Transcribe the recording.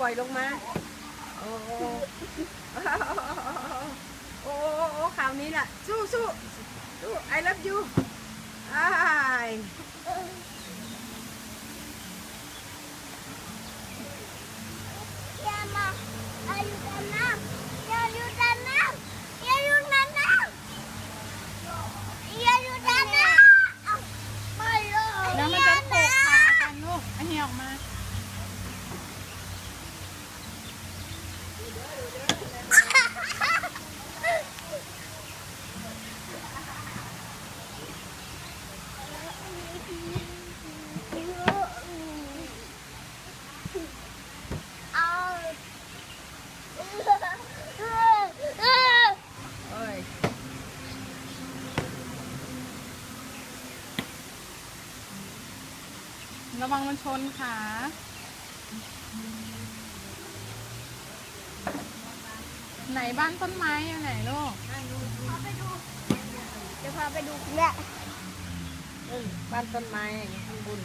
ปล่อยลงมาโอ้โอ้โอ้โอ้โอ้คราวนี้ล่ะ สู้สู้สู้ I love you อ้าย อย่ามาอย่าอยู่ด้านน้ำอย่าอยู่ด้านน้ำอย่าอยู่ด้านน้ำอย่าอยู่ด้านน้ำไม่เลย แล้วมันจะโขกขากันลูกเอาเหี่ยออกมา เอา โอ้ย ระวังมันชนขาไหนบ้านต้นไม้อยู่ไหนลูกจะพาไปดูเนี่ยเออบ้านต้นไม้ข้างบน